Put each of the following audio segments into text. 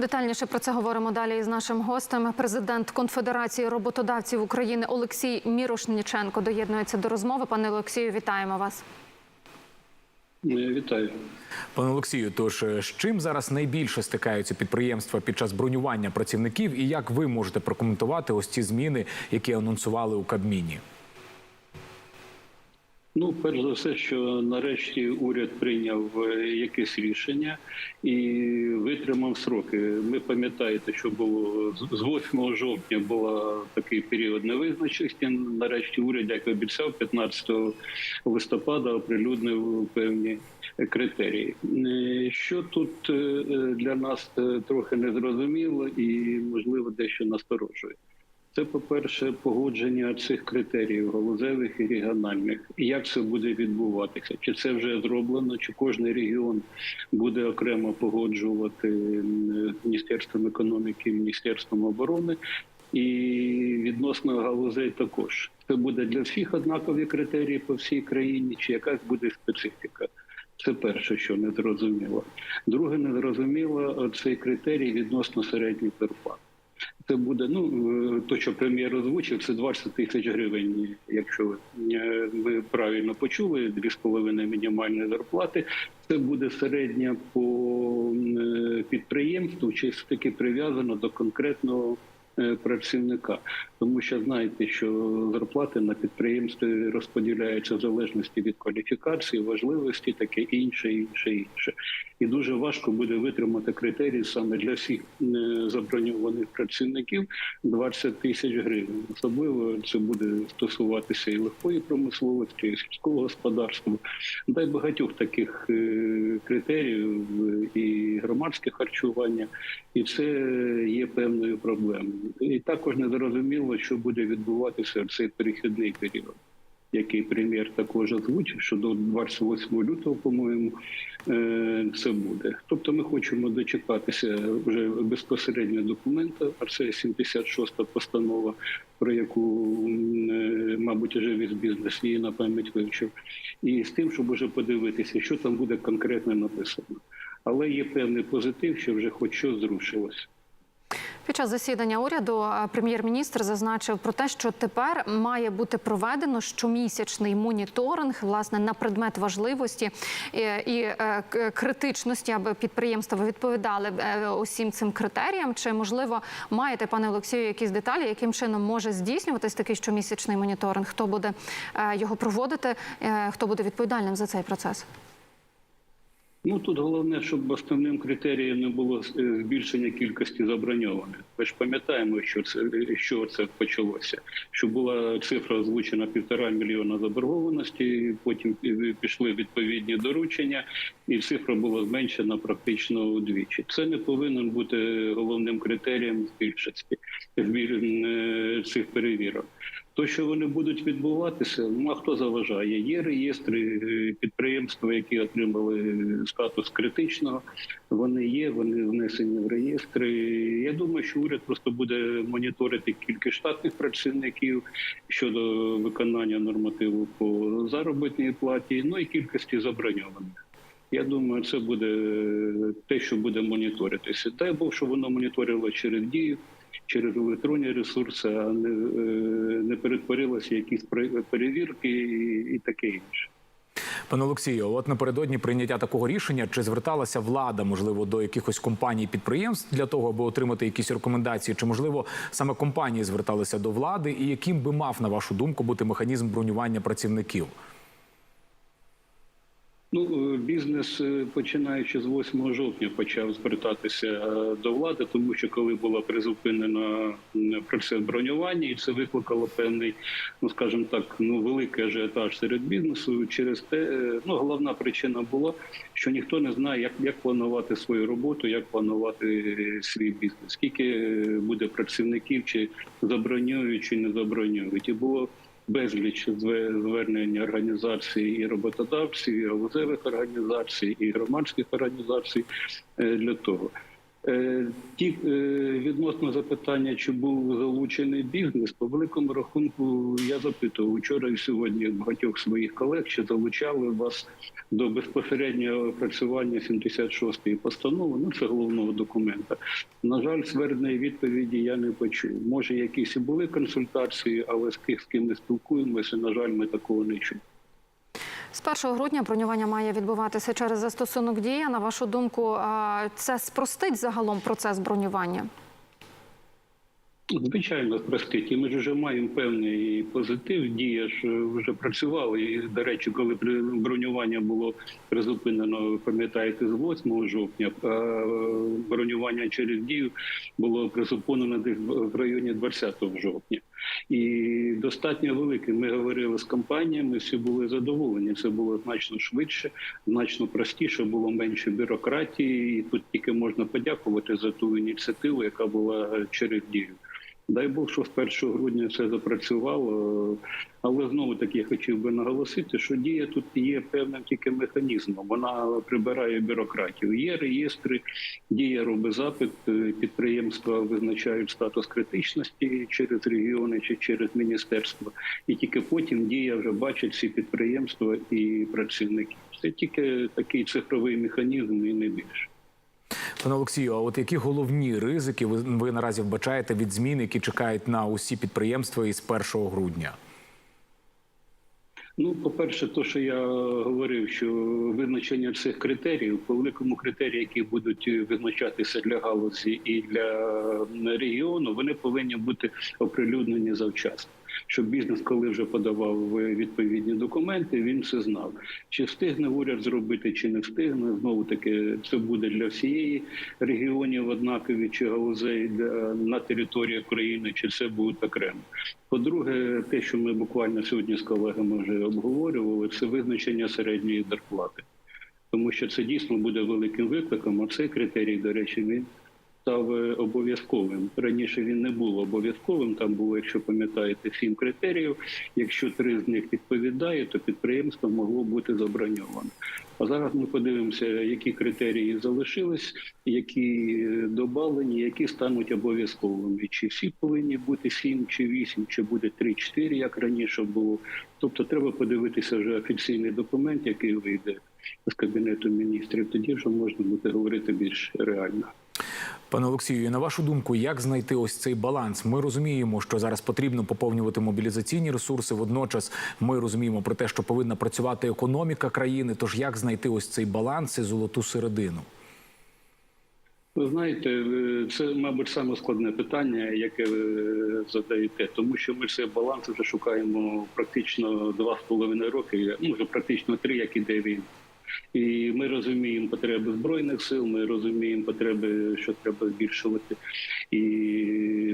Детальніше про це говоримо далі із нашим гостем. Президент Конфедерації роботодавців України Олексій Мірошніченко доєднується до розмови. Пане Олексію, вітаємо вас. Вітаю. Пане Олексію, тож е, з чим зараз найбільше стикаються підприємства під час бронювання працівників, і як ви можете прокоментувати ось ці зміни, які анонсували у Кабміні? Ну, перш за все, що нарешті уряд прийняв е, якесь рішення і витримав сроки. Ми пам'ятаєте, що було з- з 8 жовтня була такий період невизначеності. Нарешті уряд, як обіцяв, 15 листопада оприлюднив певні критерії. Е, Що тут е, для нас трохи незрозуміло і можливо дещо насторожує. Це, по-перше, погодження цих критеріїв галузевих і регіональних. Як це буде відбуватися? Чи це вже зроблено, чи кожен регіон буде окремо погоджувати Міністерством економіки, Міністерством оборони, і відносно галузей також. Це буде для всіх однакові критерії по всій країні, чи якась буде специфіка? Це перше, що не зрозуміло. Друге, не зрозуміло цей критерій відносно середніх зарплат. Це буде ну е, то, що прем'єр озвучив, це 20 тисяч гривень. Якщо ми правильно почули, 2,5 мінімальної зарплати. Це буде середня по е, підприємству, чи все таки прив'язано до конкретного е, працівника. Тому що знаєте, що зарплати на підприємстві розподіляються в залежності від кваліфікації, важливості, таке інше, інше, інше. І дуже важко буде витримати критерії саме для всіх е, заброньованих працівників 20 тисяч гривень. Особливо це буде стосуватися і легкої промисловості, і сільського господарства, та й багатьох таких е, критеріїв е, і громадське харчування, і це є певною проблемою. І також не зрозуміло, що буде відбуватися в цей перехідний період. Який прем'єр також озвучив, що до 28 лютого, по-моєму, е, це буде. Тобто, ми хочемо дочекатися вже безпосередньо документа, а це 76-та постанова, про яку, е, мабуть, вже весь бізнес її на пам'ять вивчив, і з тим, щоб вже подивитися, що там буде конкретно написано. Але є певний позитив, що вже хоч щось зрушилося. Під час засідання уряду е, прем'єр-міністр зазначив про те, що тепер має бути проведено щомісячний моніторинг власне на предмет важливості е, і е, критичності, аби підприємства відповідали усім цим критеріям. Чи можливо маєте, пане Олексію, якісь деталі, яким чином може здійснюватись такий щомісячний моніторинг? Хто буде його проводити? Хто буде відповідальним за цей процес? Ну тут головне, щоб основним критерієм не було е, збільшення кількості заброньованих. Ми ж пам'ятаємо, що це що це почалося. Що була цифра озвучена півтора мільйона заборгованості. Потім пішли відповідні доручення, і цифра була зменшена практично удвічі. Це не повинен бути головним критерієм збільшості збіль- е, цих перевірок. То, що вони будуть відбуватися, ну а хто заважає? Є реєстри е, підприємства, які отримали статус критичного. Вони є, вони внесені в реєстри. Я думаю, що уряд просто буде моніторити кількість штатних працівників щодо виконання нормативу по заробітній платі, ну і кількості заброньованих. Я думаю, це буде те, що буде моніторитися. Дай Бог, що воно моніторило через дію, через електронні ресурси, а не, е, не перетворилося якісь пере- перевірки і, і таке інше. Пане Олексію, от напередодні прийняття такого рішення, чи зверталася влада, можливо, до якихось компаній підприємств для того, аби отримати якісь рекомендації, чи можливо саме компанії зверталися до влади, і яким би мав на вашу думку бути механізм бронювання працівників? Ну, е, бізнес, е, починаючи з 8 жовтня, почав звертатися е, до влади, тому що коли була призупинена процес бронювання, і це викликало певний, ну скажімо так, ну великий ажіотаж серед бізнесу. Через те, ну головна причина була, що ніхто не знає, як, як планувати свою роботу, як планувати свій бізнес, скільки буде працівників, чи забронюють, чи не забронюють. І було безліч зве- звернень організацій і роботодавців, і галузевих організацій, і громадських організацій е, для того. Е, Ті е, відносно запитання, чи був залучений бізнес, по великому рахунку я запитував вчора і сьогодні багатьох своїх колег, чи залучали вас до безпосереднього опрацювання 76-ї постанови. Ну це головного документа. На жаль, свердної відповіді я не почув. Може, якісь і були консультації, але з тих, з ким ми спілкуємося, на жаль, ми такого не чули. З 1 грудня бронювання має відбуватися через застосунок дія. На вашу думку, це спростить загалом процес бронювання? Звичайно, спростить. І ми ж вже маємо певний позитив. Дія ж вже працювали. І, до речі, коли бронювання було призупинено, пам'ятаєте, з 8 жовтня, а бронювання через дію було призупинено десь в районі 20 жовтня. І достатньо велике. Ми говорили з компаніями, всі були задоволені. Це було значно швидше, значно простіше, було менше бюрократії. І тут тільки можна подякувати за ту ініціативу, яка була через дію. Дай Бог, що з 1 грудня все запрацювало. Але знову таки хотів би наголосити, що дія тут є певним тільки механізмом. Вона прибирає бюрократію. Є реєстри, дія робить запит, е, підприємства визначають статус критичності через регіони чи через міністерство, і тільки потім дія вже бачить всі підприємства і працівники. Це тільки такий цифровий механізм і не більше. Пане Олексію, а от які головні ризики ви, ви наразі вбачаєте від змін, які чекають на усі підприємства із 1 грудня? Ну, по-перше, то, що я говорив, що визначення цих критеріїв, по великому критерії, які будуть визначатися для галузі і для регіону, вони повинні бути оприлюднені завчасно. Щоб бізнес, коли вже подавав відповідні документи, він це знав. Чи встигне уряд зробити, чи не встигне. Знову таки, це буде для всієї регіонів однакові, чи галузей на території країни, чи це будуть окремо. По-друге, те, що ми буквально сьогодні з колегами вже обговорювали, це визначення середньої зарплати, тому що це дійсно буде великим викликом. А цей критерій, до речі, він став е, обов'язковим. Раніше він не був обов'язковим. Там було, якщо пам'ятаєте, сім критеріїв. Якщо три з них відповідає, то підприємство могло бути заброньовано. А зараз ми подивимося, які критерії залишились, які е, добавлені, які стануть обов'язковими. Чи всі повинні бути сім, чи вісім, чи буде три-чотири, як раніше було. Тобто, треба подивитися вже офіційний документ, який вийде з кабінету міністрів. Тоді вже можна буде говорити більш реально. Пане Олексію, на вашу думку, як знайти ось цей баланс? Ми розуміємо, що зараз потрібно поповнювати мобілізаційні ресурси. Водночас ми розуміємо про те, що повинна працювати економіка країни. Тож як знайти ось цей баланс і золоту середину? Ви знаєте, е, це, мабуть, саме складне питання, яке ви задаєте, тому що ми цей баланс вже шукаємо практично два з половиною роки, ну вже практично три, як іде війна. І ми розуміємо потреби збройних сил. Ми розуміємо потреби, що треба збільшувати і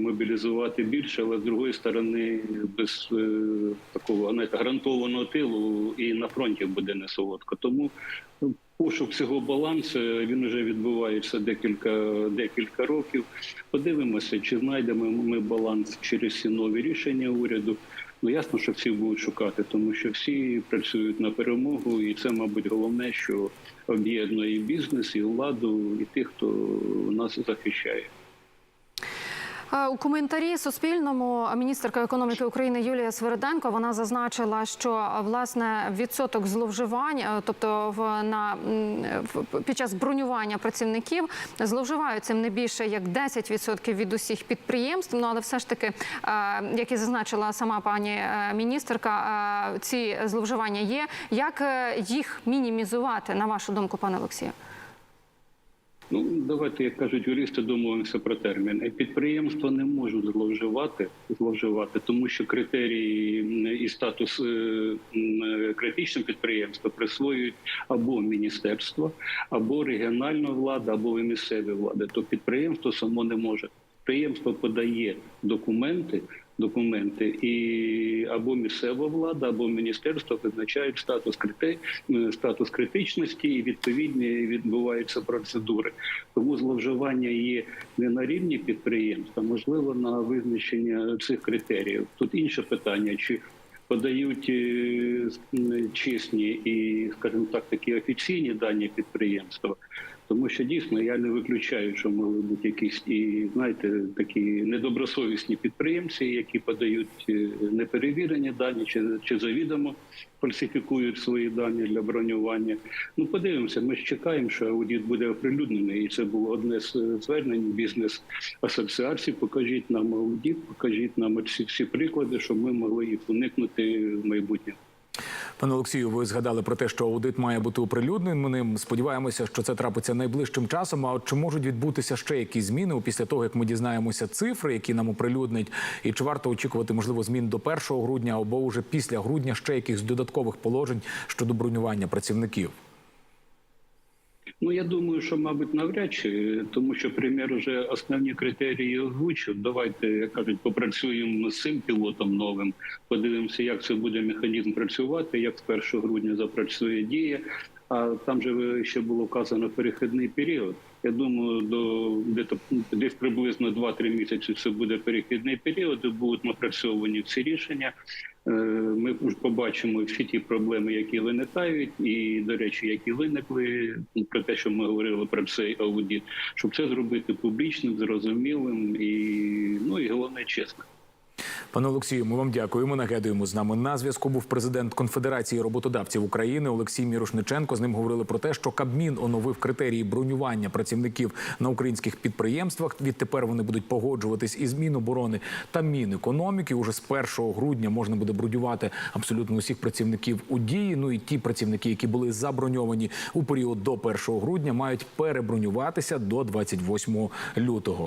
мобілізувати більше, але з другої сторони, без е, такого знаєте, гарантованого тилу і на фронті буде не солодко. Тому ну, пошук цього балансу він вже відбувається декілька декілька років. Подивимося, чи знайдемо ми баланс через ці нові рішення уряду. Ну ясно, що всі будуть шукати, тому що всі працюють на перемогу, і це, мабуть, головне, що об'єднує і бізнес, і владу, і тих, хто нас захищає. Е, У коментарі Суспільному міністерка економіки України Юлія Свериденко вона зазначила, що е, власне відсоток зловживань, е, тобто в на під час бронювання працівників зловживають цим не більше як 10% від усіх підприємств. Ну але все ж таки, як і зазначила сама пані міністерка, ці зловживання є. Як їх мінімізувати, на вашу думку, пане Олексію? Ну давайте, як кажуть юристи, домовимося про терміни. Підприємства не можуть зловживати, зловживати, тому що критерії і статус е, критичного підприємства присвоюють або міністерство, або регіональна влада, або місцеві влади. То підприємство само не може. Підприємство подає документи. Документи і або місцева влада, або міністерство визначають статус крити... е, статус критичності і відповідні відбуваються процедури. Тому зловживання є не на рівні підприємства, можливо, на визначення цих критеріїв. Тут інше питання: чи подають е, чесні і, скажімо так, такі офіційні дані підприємства. Тому що дійсно я не виключаю, що могли бути якісь і знаєте такі недобросовісні підприємці, які подають е, неперевірені дані чи, чи завідомо фальсифікують свої дані для бронювання. Ну подивимося, ми ж чекаємо, що аудит буде оприлюднений, і це було одне з е, звернень бізнес асоціацій. Покажіть нам аудит, покажіть нам всі, всі приклади, щоб ми могли їх уникнути в майбутньому. Пане Олексію, ви згадали про те, що аудит має бути оприлюдненим. Сподіваємося, що це трапиться найближчим часом. А от чи можуть відбутися ще якісь зміни після того, як ми дізнаємося цифри, які нам оприлюднять, і чи варто очікувати можливо змін до 1 грудня або вже після грудня ще якихось додаткових положень щодо бронювання працівників? Ну я думаю, що мабуть навряд чи, тому що прем'єр вже основні критерії озвучив. Давайте як кажуть, попрацюємо з цим пілотом новим. Подивимося, як це буде механізм працювати, як з 1 грудня запрацює дія. А там же ще було вказано перехідний період. Я думаю, до десь, приблизно 2-3 місяці це буде перехідний період, де будуть напрацьовані всі рішення. Е, Ми побачимо всі ті проблеми, які виникають, і до речі, які виникли про те, що ми говорили про цей аудит, щоб це зробити публічним, зрозумілим і ну і головне чесно. Пане Олексію, ми вам дякуємо. Нагадуємо, з нами на зв'язку був президент Конфедерації роботодавців України Олексій Мірошниченко. З ним говорили про те, що Кабмін оновив критерії бронювання працівників на українських підприємствах. Відтепер вони будуть погоджуватись із Міноборони та Мінекономіки. Уже з 1 грудня можна буде бронювати абсолютно усіх працівників у дії. Ну і ті працівники, які були заброньовані у період до 1 грудня, мають перебронюватися до 28 лютого.